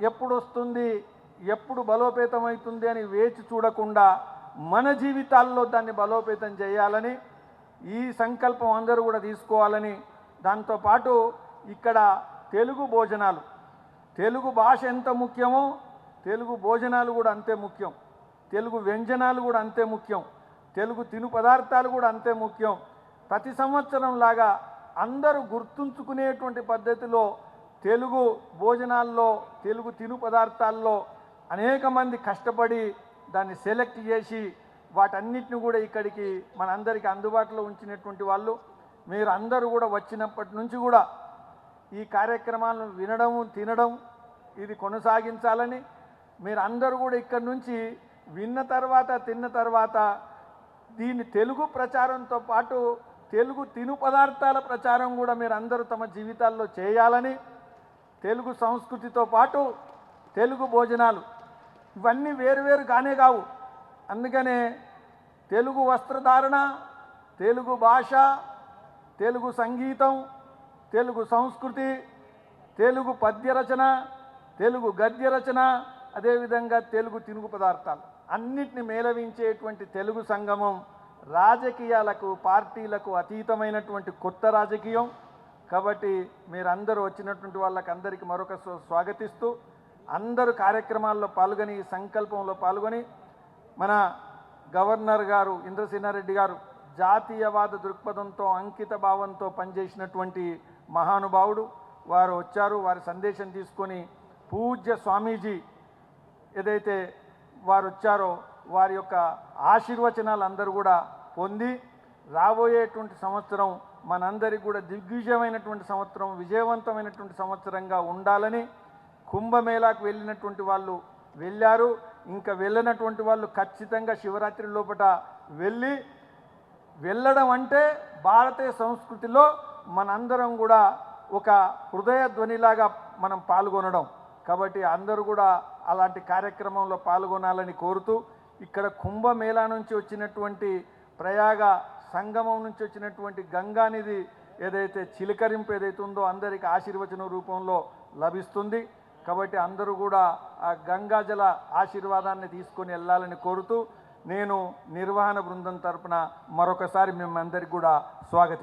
ఎప్పుడు వస్తుంది ఎప్పుడు బలోపేతం అవుతుంది అని వేచి చూడకుండా మన జీవితాల్లో దాన్ని బలోపేతం చేయాలని ఈ సంకల్పం అందరూ కూడా తీసుకోవాలని దాంతోపాటు ఇక్కడ తెలుగు భోజనాలు. తెలుగు భాష ఎంత ముఖ్యమో తెలుగు భోజనాలు కూడా అంతే ముఖ్యం. తెలుగు వ్యంజనాలు కూడా అంతే ముఖ్యం. తెలుగు తిను పదార్థాలు కూడా అంతే ముఖ్యం. ప్రతి సంవత్సరం లాగా అందరూ గుర్తుంచుకునేటువంటి పద్ధతిలో తెలుగు భోజనాల్లో తెలుగు తిను పదార్థాల్లో అనేక మంది కష్టపడి దాన్ని సెలెక్ట్ చేసి వాటన్నిటిని కూడా ఇక్కడికి మనందరికీ అందుబాటులో ఉంచినటువంటి వాళ్ళు. మీరు అందరూ కూడా వచ్చినప్పటి నుంచి కూడా ఈ కార్యక్రమాలను వినడం తినడం ఇది కొనసాగించాలని మీరు అందరూ కూడా ఇక్కడి నుంచి విన్న తర్వాత తిన్న తర్వాత దీని తెలుగు ప్రచారంతో పాటు తెలుగు తిను పదార్థాల ప్రచారం కూడా మీరు అందరూ తమ జీవితాల్లో చేయాలని తెలుగు సంస్కృతితో పాటు తెలుగు భోజనాలు ఇవన్నీ వేరువేరు కానే కావు. అందుకనే తెలుగు వస్త్రధారణ తెలుగు భాష తెలుగు సంగీతం తెలుగు సంస్కృతి తెలుగు పద్య రచన తెలుగు గద్య రచన అదేవిధంగా తెలుగు తినుగు పదార్థాలు అన్నిటిని మేళవించేటువంటి తెలుగు సంగమం రాజకీయాలకు పార్టీలకు అతీతమైనటువంటి కొత్త రాజకీయం. కాబట్టి మీరందరూ వచ్చినటువంటి వాళ్ళకి అందరికీ మరొక స్వాగతిస్తూ అందరూ కార్యక్రమాల్లో పాల్గొని ఈ సంకల్పంలో పాల్గొని మన గవర్నర్ గారు ఇంద్రసేనారెడ్డి గారు జాతీయవాద దృక్పథంతో అంకిత భావంతో పనిచేసినటువంటి మహానుభావుడు వారు వచ్చారు. వారి సందేశం తీసుకొని పూజ్య స్వామీజీ ఏదైతే వారు వచ్చారో వారి యొక్క ఆశీర్వచనాలు అందరూ కూడా పొంది రాబోయేటువంటి సంవత్సరం మనందరికీ కూడా దిగ్విజయమైనటువంటి సంవత్సరం విజయవంతమైనటువంటి సంవత్సరంగా ఉండాలని కుంభమేళాకు వెళ్ళినటువంటి వాళ్ళు వెళ్ళారు. ఇంకా వెళ్ళినటువంటి వాళ్ళు ఖచ్చితంగా శివరాత్రి లోపల వెళ్ళి వెళ్ళడం అంటే భారతీయ సంస్కృతిలో మనందరం కూడా ఒక హృదయ ధ్వనిలాగా మనం పాల్గొనడం. కాబట్టి అందరూ కూడా అలాంటి కార్యక్రమంలో పాల్గొనాలని కోరుతూ ఇక్కడ కుంభమేళా నుంచి వచ్చినటువంటి ప్రయాగ సంగమం నుంచి వచ్చినటువంటి గంగానిధి ఏదైతే చిలకరింపు ఏదైతే ఉందో అందరికీ ఆశీర్వచనం రూపంలో లభిస్తుంది. కాబట్టి అందరూ కూడా ఆ గంగాజల ఆశీర్వాదాన్ని తీసుకొని వెళ్ళాలని కోరుతూ నేను నిర్వహణ బృందం తరపున మరొకసారి మిమ్మందరికి కూడా స్వాగతి